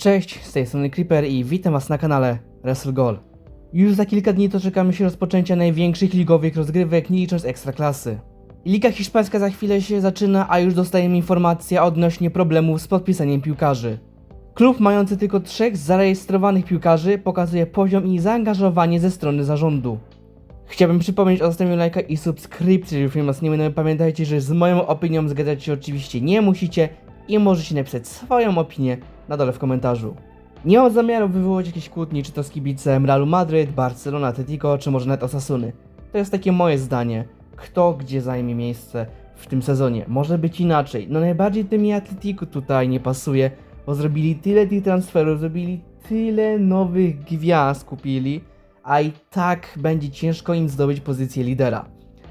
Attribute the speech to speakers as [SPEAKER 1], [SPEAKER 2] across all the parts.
[SPEAKER 1] Cześć, z tej strony Creeper i witam was na kanale Wrestle Goal. Już za kilka dni doczekamy się rozpoczęcia największych ligowych rozgrywek, nie licząc ekstraklasy. Liga hiszpańska za chwilę się zaczyna, a już dostajemy informacje odnośnie problemów z podpisaniem piłkarzy. Klub mający tylko trzech zarejestrowanych piłkarzy pokazuje poziom i zaangażowanie ze strony zarządu. Chciałbym przypomnieć o zostawieniu lajka i subskrypcji, żeby film was nie minął. Pamiętajcie, że z moją opinią zgadzać się oczywiście nie musicie i możecie napisać swoją opinię na dole w komentarzu. Nie mam zamiaru wywołać jakiejś kłótni, czy to z kibicem Realu Madryt, Barcelona, Atletico, czy może nawet Osasuny. To jest takie moje zdanie. Kto gdzie zajmie miejsce w tym sezonie. Może być inaczej. No najbardziej tym mi Atletico tutaj nie pasuje, bo zrobili tyle tych transferów, zrobili tyle nowych gwiazd, kupili, a i tak będzie ciężko im zdobyć pozycję lidera.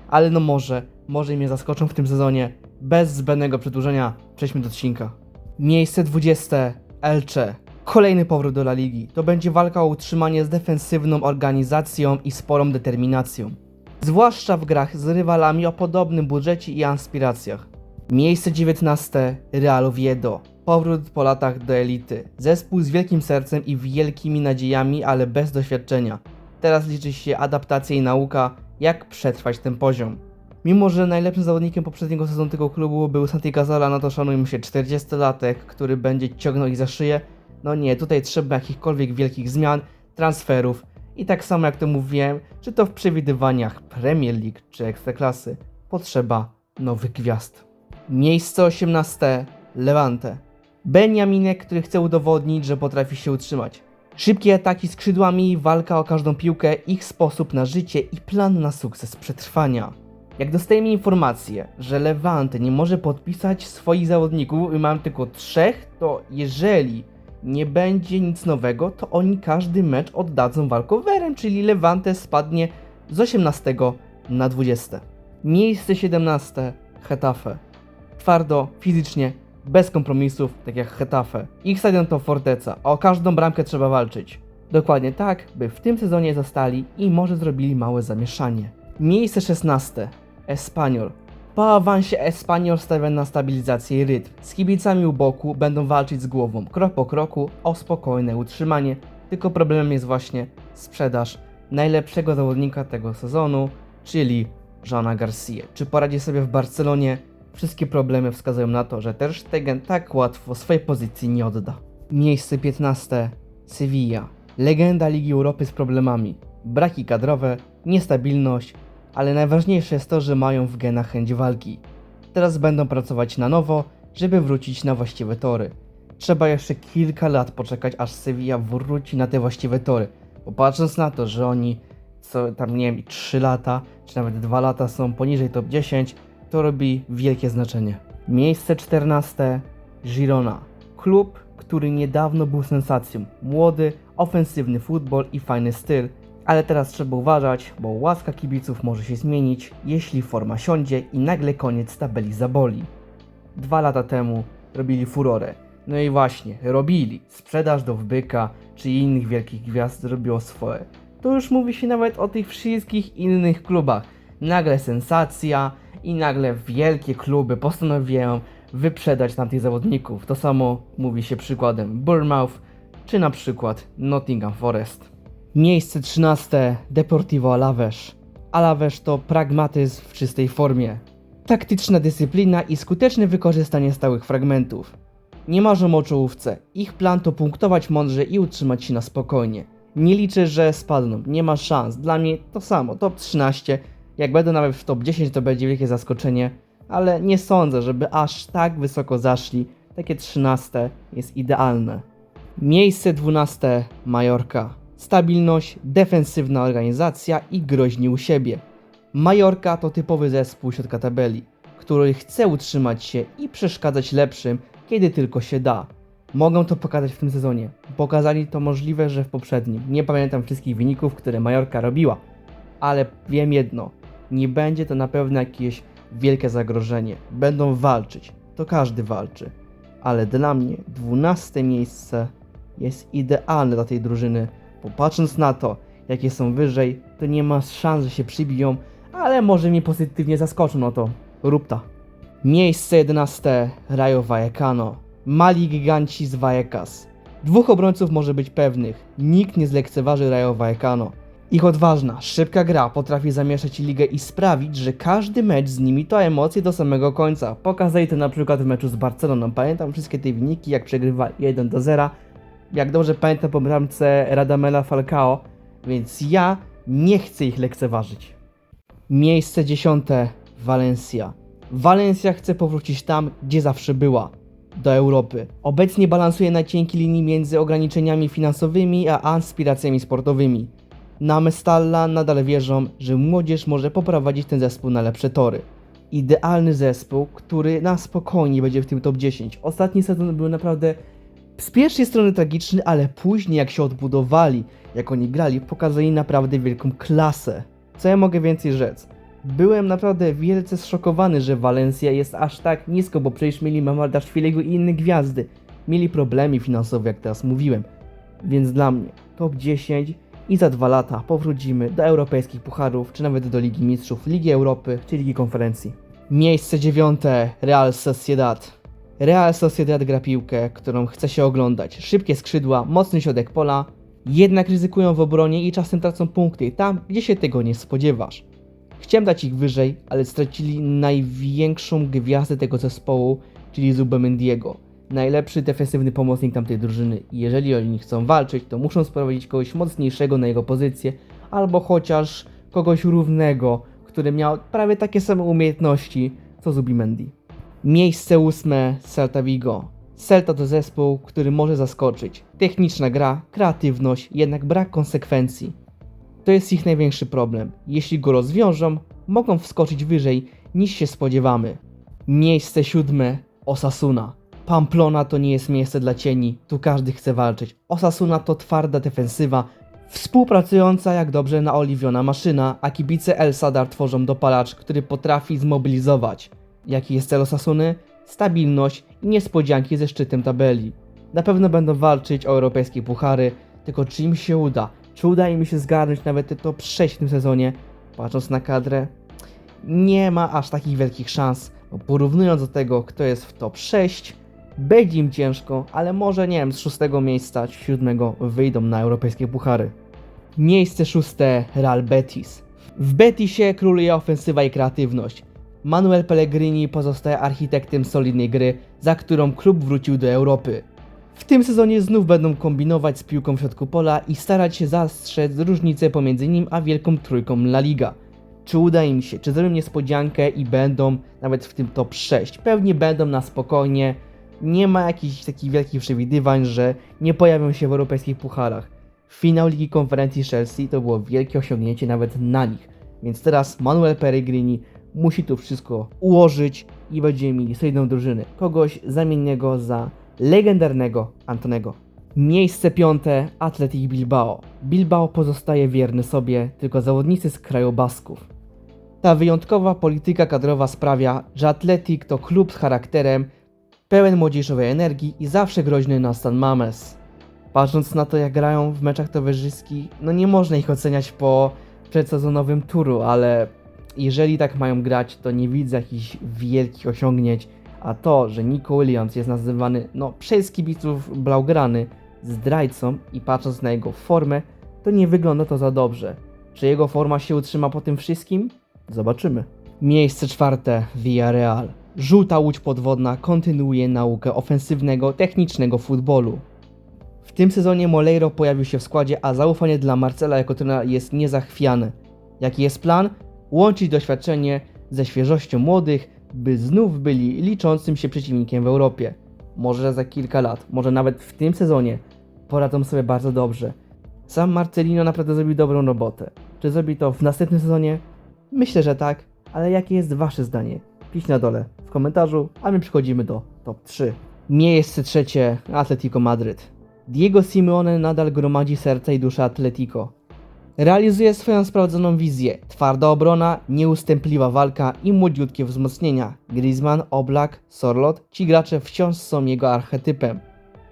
[SPEAKER 1] Ale no może, może mnie zaskoczą w tym sezonie. Bez zbędnego przedłużenia, przejdźmy do odcinka. Miejsce 20. Elche. Kolejny powrót do La Ligi. To będzie walka o utrzymanie z defensywną organizacją i sporą determinacją. Zwłaszcza w grach z rywalami o podobnym budżecie i aspiracjach. Miejsce 19. Real Oviedo. Powrót po latach do elity. Zespół z wielkim sercem i wielkimi nadziejami, ale bez doświadczenia. Teraz liczy się adaptacja i nauka, jak przetrwać ten poziom. Mimo, że najlepszym zawodnikiem poprzedniego sezonu tego klubu był Santi Cazorla, no to szanujmy się 40-latek, który będzie ciągnął ich za szyję. No nie, tutaj trzeba jakichkolwiek wielkich zmian, transferów i tak samo jak to mówiłem, czy to w przewidywaniach Premier League czy Ekstraklasy, potrzeba nowych gwiazd. Miejsce 18. Levante. Benjaminek, który chce udowodnić, że potrafi się utrzymać. Szybkie ataki skrzydłami, walka o każdą piłkę, ich sposób na życie i plan na sukces przetrwania. Jak dostajemy informację, że Levante nie może podpisać swoich zawodników i mam tylko trzech, to jeżeli nie będzie nic nowego, to oni każdy mecz oddadzą walkowerem, czyli Levante spadnie z 18 na 20. Miejsce 17. Hetafe. Twardo, fizycznie, bez kompromisów, tak jak Hetafe. Ich stadion to forteca, a o każdą bramkę trzeba walczyć. Dokładnie tak, by w tym sezonie zostali i może zrobili małe zamieszanie. Miejsce 16. Espanyol. Po awansie Espanyol stawia na stabilizację rytm. Z kibicami u boku będą walczyć z głową, krok po kroku, o spokojne utrzymanie. Tylko problemem jest właśnie sprzedaż najlepszego zawodnika tego sezonu, czyli Żana Garcia. Czy poradzi sobie w Barcelonie? Wszystkie problemy wskazują na to, że Ter Stegen tak łatwo swojej pozycji nie odda. Miejsce 15. Sevilla. Legenda Ligi Europy z problemami. Braki kadrowe, niestabilność, ale najważniejsze jest to, że mają w genach chęć walki. Teraz będą pracować na nowo, żeby wrócić na właściwe tory. Trzeba jeszcze kilka lat poczekać, aż Sevilla wróci na te właściwe tory. Bo patrząc na to, że oni co tam nie wiem, 3 lata, czy nawet 2 lata są poniżej top 10, to robi wielkie znaczenie. Miejsce 14. Girona. Klub, który niedawno był sensacją. Młody, ofensywny futbol i fajny styl, ale teraz trzeba uważać, bo łaska kibiców może się zmienić, jeśli forma siądzie i nagle koniec tabeli zaboli. Dwa lata temu robili furorę. No i właśnie, robili. Sprzedaż do Wbyka czy innych wielkich gwiazd zrobiło swoje. To już mówi się nawet o tych wszystkich innych klubach. Nagle sensacja i nagle wielkie kluby postanowiają wyprzedać tamtych zawodników. To samo mówi się przykładem Bournemouth czy na przykład Nottingham Forest. Miejsce 13. Deportivo Alaves. Alaves to pragmatyzm w czystej formie. Taktyczna dyscyplina i skuteczne wykorzystanie stałych fragmentów. Nie marzą o czołówce. Ich plan to punktować mądrze i utrzymać się na spokojnie. Nie liczę, że spadną. Nie ma szans. Dla mnie to samo. Top 13. Jak będą nawet w top 10 to będzie wielkie zaskoczenie. Ale nie sądzę, żeby aż tak wysoko zaszli. Takie 13 jest idealne. Miejsce 12. Majorka. Stabilność, defensywna organizacja i groźni u siebie. Majorka to typowy zespół środka tabeli, który chce utrzymać się i przeszkadzać lepszym, kiedy tylko się da. Mogą to pokazać w tym sezonie. Pokazali to możliwe, że w poprzednim. Nie pamiętam wszystkich wyników, które Majorka robiła, ale wiem jedno: nie będzie to na pewno jakieś wielkie zagrożenie. Będą walczyć, to każdy walczy. Ale dla mnie 12 miejsce jest idealne dla tej drużyny, bo patrząc na to, jakie są wyżej, to nie ma szans, że się przybiją, ale może mnie pozytywnie zaskoczą, no to rób ta. Miejsce 11. Rayo Vallecano. Mali giganci z Vallecas. Dwóch obrońców może być pewnych. Nikt nie zlekceważy Rayo Vallecano. Ich odważna, szybka gra potrafi zamieszać ligę i sprawić, że każdy mecz z nimi to emocje do samego końca. Pokazali to na przykład w meczu z Barceloną. Pamiętam wszystkie te wyniki, jak przegrywali 1 do 0. Jak dobrze pamiętam po bramce Radamela Falcao, więc ja nie chcę ich lekceważyć. Miejsce dziesiąte Valencia. Valencia chce powrócić tam, gdzie zawsze była do Europy. Obecnie balansuje na cienkiej linii między ograniczeniami finansowymi a aspiracjami sportowymi. Na Mestalla nadal wierzą, że młodzież może poprowadzić ten zespół na lepsze tory. Idealny zespół, który na spokojnie będzie w tym top 10. Ostatni sezon był naprawdę z pierwszej strony tragiczny, ale później jak się odbudowali, jak oni grali, pokazali naprawdę wielką klasę. Co ja mogę więcej rzec? Byłem naprawdę wielce zszokowany, że Valencia jest aż tak nisko, bo przecież mieli Mamarda Szwilego i inne gwiazdy. Mieli problemy finansowe, jak teraz mówiłem. Więc dla mnie top 10 i za dwa lata powrócimy do europejskich pucharów, czy nawet do Ligi Mistrzów, Ligi Europy, czy Ligi Konferencji. Miejsce dziewiąte Real Sociedad. Real Sociedad gra piłkę, którą chce się oglądać. Szybkie skrzydła, mocny środek pola, jednak ryzykują w obronie i czasem tracą punkty tam, gdzie się tego nie spodziewasz. Chciałem dać ich wyżej, ale stracili największą gwiazdę tego zespołu, czyli Zubemendiego. Najlepszy defensywny pomocnik tamtej drużyny. Jeżeli oni chcą walczyć, to muszą sprowadzić kogoś mocniejszego na jego pozycję, albo chociaż kogoś równego, który miał prawie takie same umiejętności co Zubimendi. Miejsce ósme Celta Vigo. Celta to zespół, który może zaskoczyć. Techniczna gra, kreatywność, jednak brak konsekwencji. To jest ich największy problem. Jeśli go rozwiążą, mogą wskoczyć wyżej niż się spodziewamy. Miejsce siódme Osasuna. Pamplona to nie jest miejsce dla cieni, tu każdy chce walczyć. Osasuna to twarda defensywa, współpracująca jak dobrze naoliwiona maszyna, a kibice El Sadar tworzą dopalacz, który potrafi zmobilizować. Jaki jest cel Osasuny? Stabilność i niespodzianki ze szczytem tabeli. Na pewno będą walczyć o europejskie puchary, tylko czy im się uda? Czy uda im się zgarnąć nawet te top 6 w tym sezonie? Patrząc na kadrę, nie ma aż takich wielkich szans. Bo porównując do tego, kto jest w top 6, będzie im ciężko, ale może nie wiem, z szóstego miejsca czy siódmego wyjdą na europejskie puchary. Miejsce szóste Real Betis. W Betisie króluje ofensywa i kreatywność. Manuel Pellegrini pozostaje architektem solidnej gry, za którą klub wrócił do Europy. W tym sezonie znów będą kombinować z piłką w środku pola i starać się zastrzec różnicę pomiędzy nim a wielką trójką La Liga. Czy uda im się, czy zrobią niespodziankę i będą nawet w tym top 6? Pewnie będą na spokojnie. Nie ma jakichś takich wielkich przewidywań, że nie pojawią się w europejskich pucharach. Finał Ligi Konferencji Chelsea to było wielkie osiągnięcie nawet na nich. Więc teraz Manuel Pellegrini musi to wszystko ułożyć i będziemy mieli solidną drużynę. Kogoś zamiennego za legendarnego Antonego. Miejsce piąte Athletic Bilbao. Bilbao pozostaje wierny sobie, tylko zawodnicy z kraju Basków. Ta wyjątkowa polityka kadrowa sprawia, że Atletik to klub z charakterem, pełen młodzieżowej energii i zawsze groźny na San Mames. Patrząc na to, jak grają w meczach towarzyskich, no nie można ich oceniać po przedsezonowym turu, ale jeżeli tak mają grać, to nie widzę jakichś wielkich osiągnięć, a to, że Nico Williams jest nazywany, no przez kibiców Blaugrany, zdrajcą i patrząc na jego formę, to nie wygląda to za dobrze. Czy jego forma się utrzyma po tym wszystkim? Zobaczymy. Miejsce czwarte Villarreal. Żółta łódź podwodna kontynuuje naukę ofensywnego, technicznego futbolu. W tym sezonie Moleiro pojawił się w składzie, a zaufanie dla Marcela jako trenera jest niezachwiane. Jaki jest plan? Łączyć doświadczenie ze świeżością młodych, by znów byli liczącym się przeciwnikiem w Europie. Może za kilka lat, może nawet w tym sezonie poradzą sobie bardzo dobrze. Sam Marcelino naprawdę zrobił dobrą robotę. Czy zrobi to w następnym sezonie? Myślę, że tak, ale jakie jest wasze zdanie? Pisz na dole w komentarzu, a my przechodzimy do top 3. Miejsce trzecie Atletico Madryt. Diego Simeone nadal gromadzi serca i duszę Atletico. Realizuje swoją sprawdzoną wizję. Twarda obrona, nieustępliwa walka i młodziutkie wzmocnienia. Griezmann, Oblak, Sorlot, ci gracze wciąż są jego archetypem.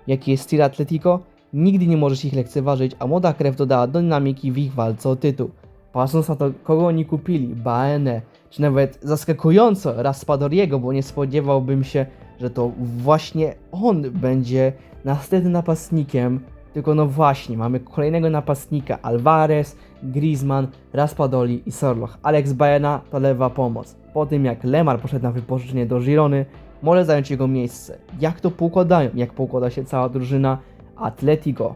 [SPEAKER 1] Jaki jest styl Atletico? Nigdy nie możesz ich lekceważyć, a młoda krew dodała dynamiki w ich walce o tytuł. Patrząc na to, kogo oni kupili, Baene, czy nawet zaskakująco Raspadoriego, bo nie spodziewałbym się, że to właśnie on będzie następnym napastnikiem, tylko no właśnie, mamy kolejnego napastnika, Alvarez, Griezmann, Raspadoli i Sorloch. Alex Baena to lewa pomoc. Po tym jak Lemar poszedł na wypożyczenie do Girony, może zająć jego miejsce. Jak to poukładają, jak poukłada się cała drużyna Atletico.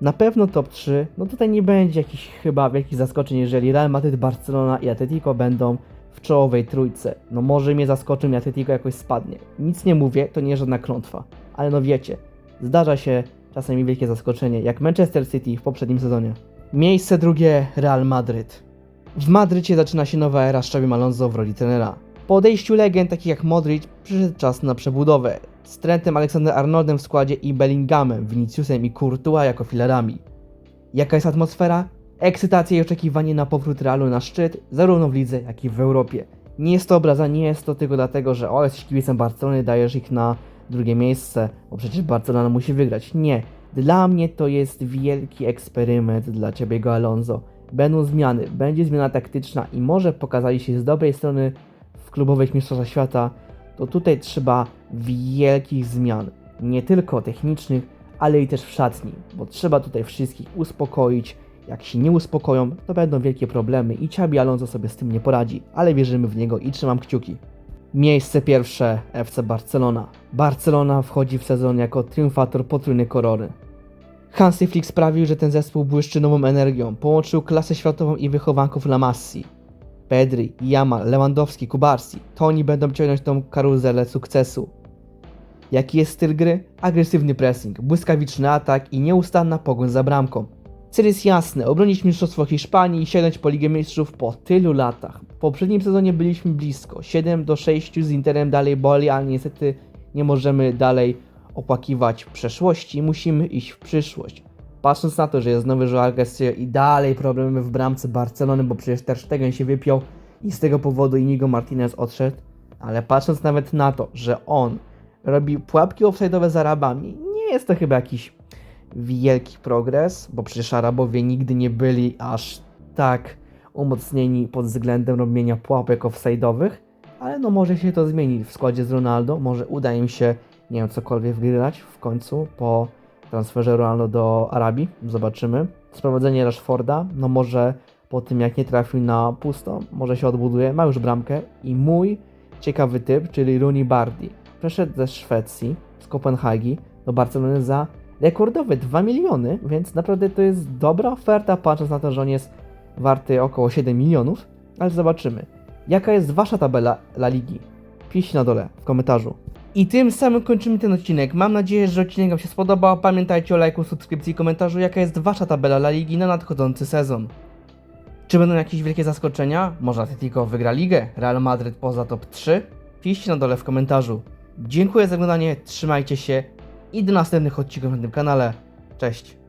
[SPEAKER 1] Na pewno top 3, no tutaj nie będzie jakichś chyba wielkich zaskoczeń, jeżeli Real Madrid, Barcelona i Atletico będą w czołowej trójce. No może mnie zaskoczy i Atletico jakoś spadnie. Nic nie mówię, to nie żadna klątwa. Ale no wiecie, zdarza się czasami wielkie zaskoczenie, jak Manchester City w poprzednim sezonie. Miejsce drugie Real Madryt. W Madrycie zaczyna się nowa era z Xabi Alonso w roli trenera. Po odejściu legend takich jak Modric przyszedł czas na przebudowę. Z Trentem Aleksander Arnoldem w składzie i Bellinghamem, Viniciusem i Courtois jako filarami. Jaka jest atmosfera? Ekscytacja i oczekiwanie na powrót Realu na szczyt, zarówno w lidze, jak i w Europie. Nie jest to obraza, nie jest to tylko dlatego, że o, jesteś kibicem Barcelony, dajesz ich na drugie miejsce, bo przecież Barcelona musi wygrać. Nie. Dla mnie to jest wielki eksperyment dla Ciebie, Alonso. Będą zmiany, będzie zmiana taktyczna i może pokazali się z dobrej strony w klubowych mistrzostwach świata, to tutaj trzeba wielkich zmian. Nie tylko technicznych, ale i też w szatni, bo trzeba tutaj wszystkich uspokoić. Jak się nie uspokoją, to będą wielkie problemy i Ciabi Alonso sobie z tym nie poradzi, ale wierzymy w niego i trzymam kciuki. Miejsce pierwsze FC Barcelona. Barcelona wchodzi w sezon jako triumfator potrójnej korony. Hansi Flick sprawił, że ten zespół błyszczy nową energią. Połączył klasę światową i wychowanków La Massi. Pedri, Yamal, Lewandowski, Kubarsi. To oni będą ciągnąć tą karuzelę sukcesu. Jaki jest styl gry? Agresywny pressing, błyskawiczny atak i nieustanna pogoń za bramką. Cel jest jasny, obronić Mistrzostwo Hiszpanii i sięgnąć po Ligę Mistrzów po tylu latach. W poprzednim sezonie byliśmy blisko, 7 do 6 z Interem dalej boli, ale niestety nie możemy dalej opłakiwać przeszłości, musimy iść w przyszłość. Patrząc na to, że jest nowy Joao Garcia i dalej problemy w bramce Barcelony, bo przecież Ter Stegen się wypiął i z tego powodu Inigo Martinez odszedł, ale patrząc nawet na to, że on robi pułapki offside'owe z Arabami, nie jest to chyba jakiś wielki progres, bo przecież Arabowie nigdy nie byli aż tak umocnieni pod względem robienia pułapek offside'owych, ale no może się to zmieni. W składzie z Ronaldo, może uda im się, nie wiem, cokolwiek wgrać w końcu po transferze Ronaldo do Arabii, zobaczymy. Sprowadzenie Rashforda, no może po tym jak nie trafił na pusto, może się odbuduje, ma już bramkę i mój ciekawy typ, czyli Rooney Bardi, przeszedł ze Szwecji, z Kopenhagi do Barcelony za rekordowe 2 miliony, więc naprawdę to jest dobra oferta, patrząc na to, że on jest warty około 7 milionów, ale zobaczymy. Jaka jest wasza tabela La Ligi? Piszcie na dole w komentarzu. I tym samym kończymy ten odcinek. Mam nadzieję, że odcinek Wam się spodobał. Pamiętajcie o lajku, subskrypcji i komentarzu, jaka jest wasza tabela La Ligi na nadchodzący sezon. Czy będą jakieś wielkie zaskoczenia? Może Atletico wygra ligę? Real Madrid poza top 3? Piszcie na dole w komentarzu. Dziękuję za oglądanie, trzymajcie się i do następnych odcinków na tym kanale. Cześć!